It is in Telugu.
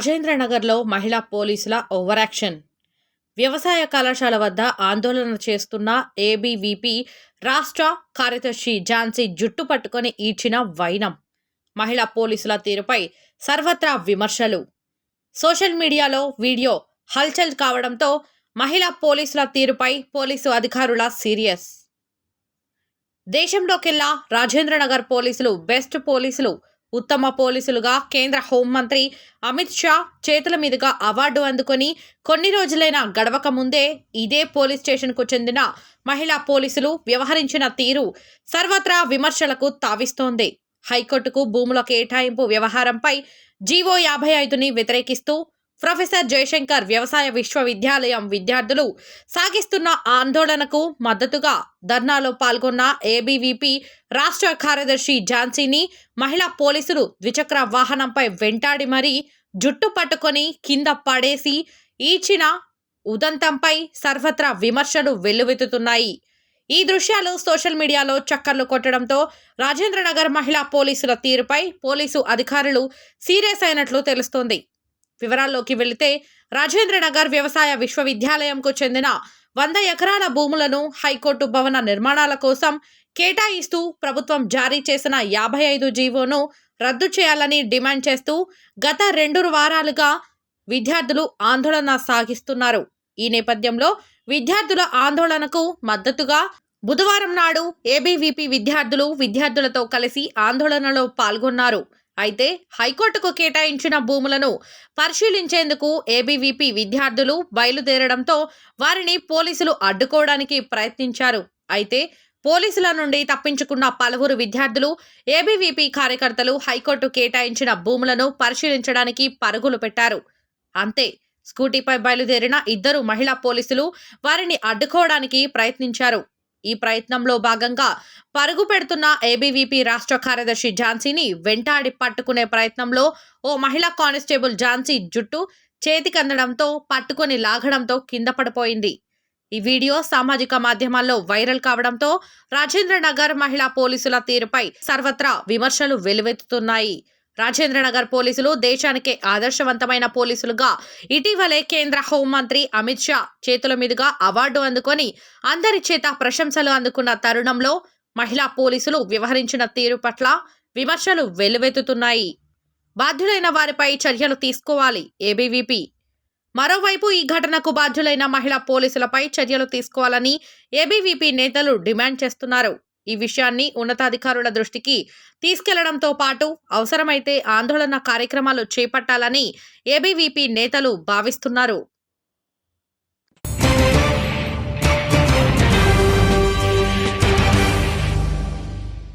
రాజేంద్రనగర్లో మహిళా పోలీసుల ఓవరాక్షన్ వ్యవసాయ కళాశాల వద్ద ఆందోళన చేస్తున్న ఏబీవీపీ రాష్ట్ర కార్యదర్శి ఝాన్సీ జుట్టు పట్టుకొని ఈడ్చిన వైనం. మహిళా పోలీసుల తీరుపై సర్వత్రా విమర్శలు. సోషల్ మీడియాలో వీడియో హల్చల్ కావడంతో మహిళా పోలీసుల తీరుపై పోలీసు అధికారుల సీరియస్. దేశంలోకెల్లా రాజేంద్రనగర్ పోలీసులు బెస్ట్ పోలీసులు ఉత్తమ పోలీసులుగా కేంద్ర హోంమంత్రి అమిత్ షా చేతుల మీదుగా అవార్డు అందుకొని కొన్ని రోజులైన గడవక ముందే ఇదే పోలీస్ స్టేషన్కు చెందిన మహిళా పోలీసులు వ్యవహరించిన తీరు సర్వత్రా విమర్శలకు తావిస్తోంది. హైకోర్టుకు భూముల కేటాయింపు వ్యవహారంపై జీవో యాభై ఐదుని వ్యతిరేకిస్తూ ప్రొఫెసర్ జయశంకర్ వ్యవసాయ విశ్వవిద్యాలయం విద్యార్థులు సాగిస్తున్న ఆందోళనకు మద్దతుగా ధర్నాలో పాల్గొన్న ఏబీవీపీ రాష్ట్ర కార్యదర్శి ఝాన్సీని మహిళా పోలీసులు ద్విచక్ర వాహనంపై వెంటాడి మరీ జుట్టు పట్టుకొని కింద పడేసి ఈచిన ఉదంతంపై సర్వత్రా విమర్శలు వెల్లువెత్తుతున్నాయి. ఈ దృశ్యాలు సోషల్ మీడియాలో చక్కర్లు కొట్టడంతో రాజేంద్రనగర్ మహిళా పోలీసుల తీరుపై పోలీసు అధికారులు సీరియస్ అయినట్లు తెలుస్తోంది. వివరాల్లోకి వెళితే రాజేంద్రనగర్ వ్యవసాయ విశ్వవిద్యాలయంకు చెందిన వంద ఎకరాల భూములను హైకోర్టు భవన నిర్మాణాల కోసం కేటాయిస్తూ ప్రభుత్వం జారీ చేసిన యాభై ఐదు జీవోను రద్దు చేయాలని డిమాండ్ చేస్తూ గత రెండు వారాలుగా విద్యార్థులు ఆందోళన సాగిస్తున్నారు. ఈ నేపథ్యంలో విద్యార్థుల ఆందోళనకు మద్దతుగా బుధవారం నాడు ఏబీవీపీ విద్యార్థులు విద్యార్థులతో కలిసి ఆందోళనలో పాల్గొన్నారు. అయితే హైకోర్టుకు కేటాయించిన భూములను పరిశీలించేందుకు ఏబీవీపీ విద్యార్థులు బయలుదేరడంతో వారిని పోలీసులు అడ్డుకోవడానికి ప్రయత్నించారు. అయితే పోలీసుల నుండి తప్పించుకున్న పలువురు విద్యార్థులు ఏబీవీపీ కార్యకర్తలు హైకోర్టు కేటాయించిన భూములను పరిశీలించడానికి పరుగులు పెట్టారు. అంతే స్కూటీపై బయలుదేరిన ఇద్దరు మహిళా పోలీసులు వారిని అడ్డుకోవడానికి ప్రయత్నించారు. ఈ ప్రయత్నంలో భాగంగా పరుగు పెడుతున్న ఏబీవీపీ రాష్ట్ర కార్యదర్శి ఝాన్సీని వెంటాడి పట్టుకునే ప్రయత్నంలో ఓ మహిళా కానిస్టేబుల్ ఝాన్సీ జుట్టు చేతికందడంతో పట్టుకొని లాగడంతో కింద పడిపోయింది. ఈ వీడియో సామాజిక మాధ్యమాల్లో వైరల్ కావడంతో రాజేంద్రనగర్ మహిళా పోలీసుల తీరుపై సర్వత్రా విమర్శలు వెలువెత్తుతున్నాయి. రాజేంద్రనగర్ పోలీసులు దేశానికే ఆదర్శవంతమైన పోలీసులుగా ఇటీవలే కేంద్ర హోంమంత్రి అమిత్ షా చేతుల మీదుగా అవార్డు అందుకొని అందరి చేత ప్రశంసలు అందుకున్న తరుణంలో మహిళా పోలీసులు వ్యవహరించిన తీరు పట్ల విమర్శలు వెల్లువెత్తుతున్నాయి బాధ్యులైన వారిపై చర్యలు తీసుకోవాలి ఏబీవీపీ. మరోవైపు ఈ ఘటనకు బాధ్యులైన మహిళా పోలీసులపై చర్యలు తీసుకోవాలని ఏబీవీపీ నేతలు డిమాండ్ చేస్తున్నారు. ఈ విషయాన్ని ఉన్నతాధికారుల దృష్టికి తీసుకెళ్ళడంతో పాటు అవసరమైతే ఆందోళన కార్యక్రమాలు చేపట్టాలని ఏబీవీపీ నేతలు భావిస్తున్నారు.